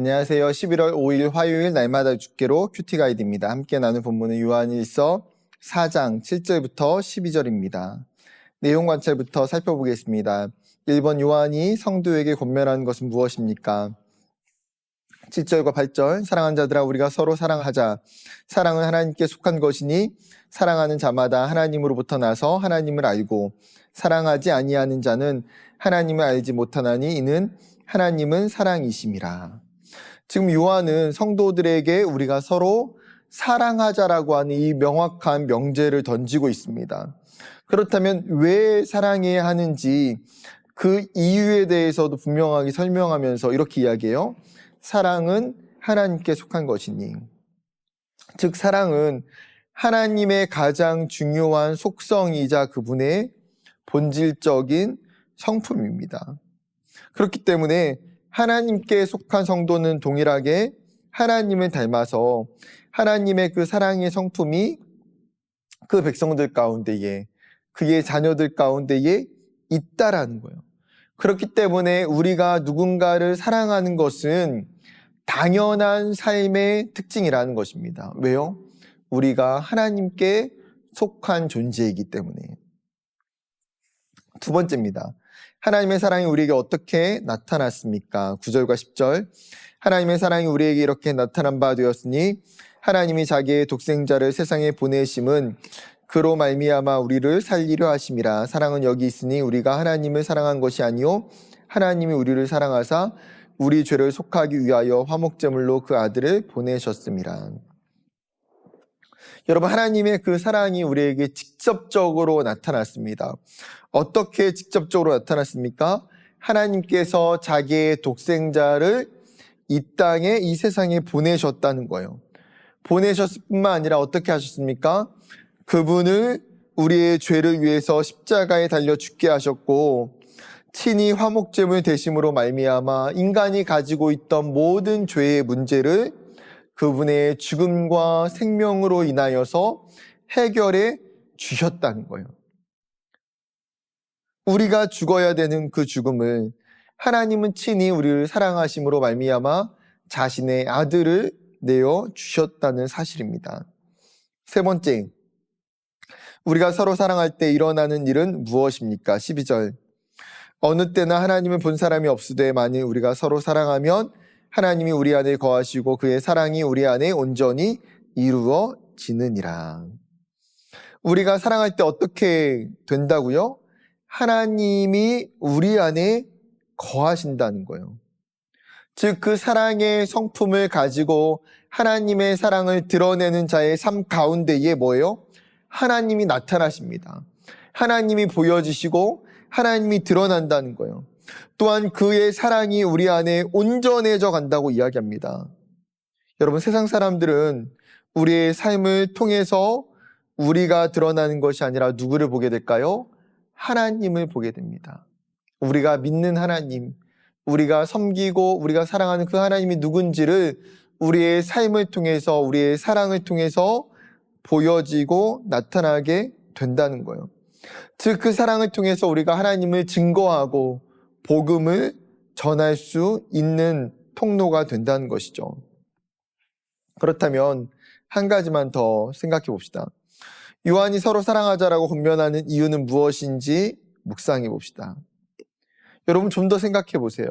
안녕하세요. 11월 5일 화요일 날마다 죽게로 큐티 가이드입니다. 함께 나눈 본문은 요한일서 4장 7절부터 12절입니다. 내용 관찰부터 살펴보겠습니다. 1번 요한이 성도에게 권면하는 것은 무엇입니까? 7절과 8절 사랑하는 자들아 우리가 서로 사랑하자. 사랑은 하나님께 속한 것이니 사랑하는 자마다 하나님으로부터 나서 하나님을 알고 사랑하지 아니하는 자는 하나님을 알지 못하나니 이는 하나님은 사랑이심이라. 지금 요한은 성도들에게 우리가 서로 사랑하자라고 하는 이 명확한 명제를 던지고 있습니다. 그렇다면 왜 사랑해야 하는지 그 이유에 대해서도 분명하게 설명하면서 이렇게 이야기해요. 사랑은 하나님께 속한 것이니. 즉, 사랑은 하나님의 가장 중요한 속성이자 그분의 본질적인 성품입니다. 그렇기 때문에 하나님께 속한 성도는 동일하게 하나님을 닮아서 하나님의 그 사랑의 성품이 그 백성들 가운데에 그의 자녀들 가운데에 있다라는 거예요. 그렇기 때문에 우리가 누군가를 사랑하는 것은 당연한 삶의 특징이라는 것입니다. 왜요? 우리가 하나님께 속한 존재이기 때문에. 두 번째입니다. 하나님의 사랑이 우리에게 어떻게 나타났습니까? 9절과 10절. 하나님의 사랑이 우리에게 이렇게 나타난 바 되었으니 하나님이 자기의 독생자를 세상에 보내심은 그로 말미암아 우리를 살리려 하심이라. 사랑은 여기 있으니 우리가 하나님을 사랑한 것이 아니요 하나님이 우리를 사랑하사 우리 죄를 속하기 위하여 화목제물로 그 아들을 보내셨음이라. 여러분 하나님의 그 사랑이 우리에게 직접적으로 나타났습니다. 어떻게 직접적으로 나타났습니까? 하나님께서 자기의 독생자를 이 땅에 이 세상에 보내셨다는 거예요. 보내셨을 뿐만 아니라 어떻게 하셨습니까? 그분을 우리의 죄를 위해서 십자가에 달려 죽게 하셨고 친히 화목제물 대심으로 말미암아 인간이 가지고 있던 모든 죄의 문제를 그분의 죽음과 생명으로 인하여서 해결해 주셨다는 거예요. 우리가 죽어야 되는 그 죽음을 하나님은 친히 우리를 사랑하심으로 말미암아 자신의 아들을 내어 주셨다는 사실입니다. 세 번째, 우리가 서로 사랑할 때 일어나는 일은 무엇입니까? 12절. 어느 때나 하나님을 본 사람이 없으되 만일 우리가 서로 사랑하면 하나님이 우리 안에 거하시고 그의 사랑이 우리 안에 온전히 이루어지느니라. 우리가 사랑할 때 어떻게 된다고요? 하나님이 우리 안에 거하신다는 거예요. 즉, 그 사랑의 성품을 가지고 하나님의 사랑을 드러내는 자의 삶 가운데에 뭐예요? 하나님이 나타나십니다. 하나님이 보여지시고 하나님이 드러난다는 거예요. 또한 그의 사랑이 우리 안에 온전해져 간다고 이야기합니다. 여러분, 세상 사람들은 우리의 삶을 통해서 우리가 드러나는 것이 아니라 누구를 보게 될까요? 하나님을 보게 됩니다. 우리가 믿는 하나님, 우리가 섬기고 우리가 사랑하는 그 하나님이 누군지를 우리의 삶을 통해서 우리의 사랑을 통해서 보여지고 나타나게 된다는 거예요. 즉, 그 사랑을 통해서 우리가 하나님을 증거하고 복음을 전할 수 있는 통로가 된다는 것이죠. 그렇다면 한 가지만 더 생각해 봅시다. 요한이 서로 사랑하자라고 권면하는 이유는 무엇인지 묵상해 봅시다. 여러분 좀 더 생각해 보세요.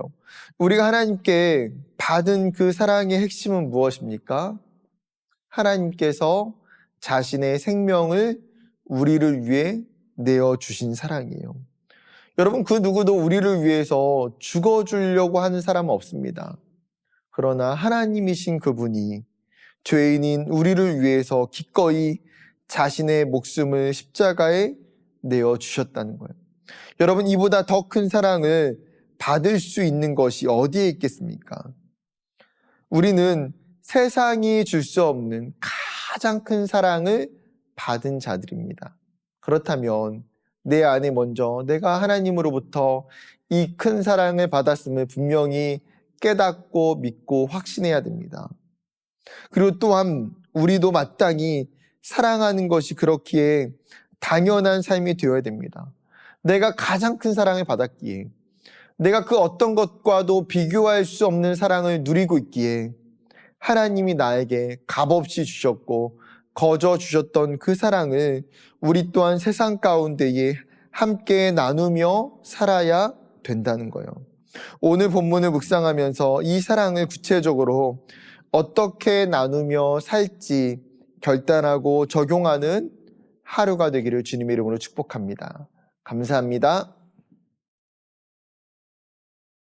우리가 하나님께 받은 그 사랑의 핵심은 무엇입니까? 하나님께서 자신의 생명을 우리를 위해 내어 주신 사랑이에요. 여러분 그 누구도 우리를 위해서 죽어 주려고 하는 사람은 없습니다. 그러나 하나님이신 그분이 죄인인 우리를 위해서 기꺼이 자신의 목숨을 십자가에 내어 주셨다는 거예요. 여러분 이보다 더 큰 사랑을 받을 수 있는 것이 어디에 있겠습니까? 우리는 세상이 줄 수 없는 가장 큰 사랑을 받은 자들입니다. 그렇다면 내 안에 먼저 내가 하나님으로부터 이 큰 사랑을 받았음을 분명히 깨닫고 믿고 확신해야 됩니다. 그리고 또한 우리도 마땅히 사랑하는 것이 그렇기에 당연한 삶이 되어야 됩니다. 내가 가장 큰 사랑을 받았기에 내가 그 어떤 것과도 비교할 수 없는 사랑을 누리고 있기에 하나님이 나에게 값없이 주셨고 거저 주셨던 그 사랑을 우리 또한 세상 가운데에 함께 나누며 살아야 된다는 거예요. 오늘 본문을 묵상하면서 이 사랑을 구체적으로 어떻게 나누며 살지 결단하고 적용하는 하루가 되기를 주님의 이름으로 축복합니다. 감사합니다.